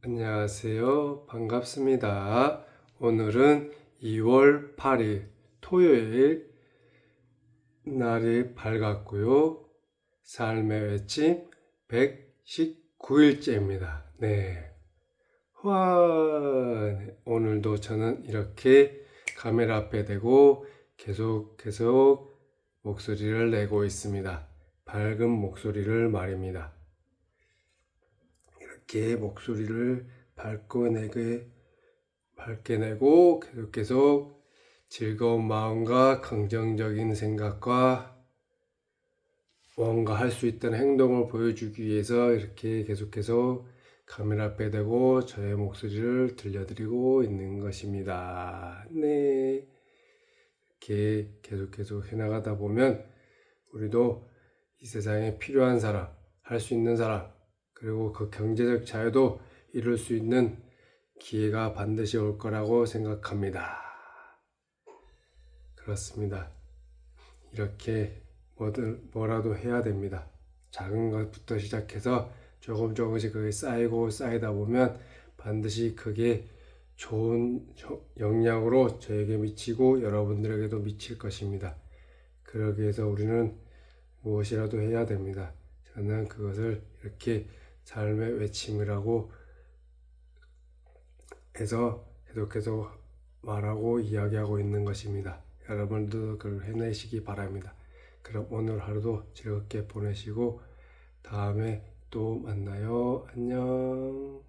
안녕하세요. 반갑습니다. 오늘은 2월 8일 토요일 날이 밝았고요. 삶의 외침 119일째입니다. 네. 와, 네. 오늘도 저는 이렇게 카메라 앞에 대고 계속 계속 목소리를 내고 있습니다. 밝은 목소리를 말입니다. 이렇게 목소리를 밝고 내게 밝게 내고 계속 계속 즐거운 마음과 긍정적인 생각과 뭔가 할 수 있다는 행동을 보여주기 위해서 이렇게 계속해서 카메라 앞에 대고 저의 목소리를 들려드리고 있는 것입니다. 네. 이렇게 계속 계속 해나가다 보면 우리도 이 세상에 필요한 사람, 할 수 있는 사람, 그리고 그 경제적 자유도 이룰 수 있는 기회가 반드시 올 거라고 생각합니다. 그렇습니다. 이렇게 뭐든 뭐라도 해야 됩니다. 작은 것부터 시작해서 조금 조금씩 그게 쌓이고 쌓이다 보면 반드시 그게 좋은 저- 영향으로 저에게 미치고 여러분들에게도 미칠 것입니다. 그러기 위해서 우리는 무엇이라도 해야 됩니다. 저는 그것을 이렇게 삶의 외침이라고 해서 계속해서 말하고 이야기하고 있는 것입니다. 여러분들도 그걸 해내시기 바랍니다. 그럼 오늘 하루도 즐겁게 보내시고 다음에 또 만나요. 안녕.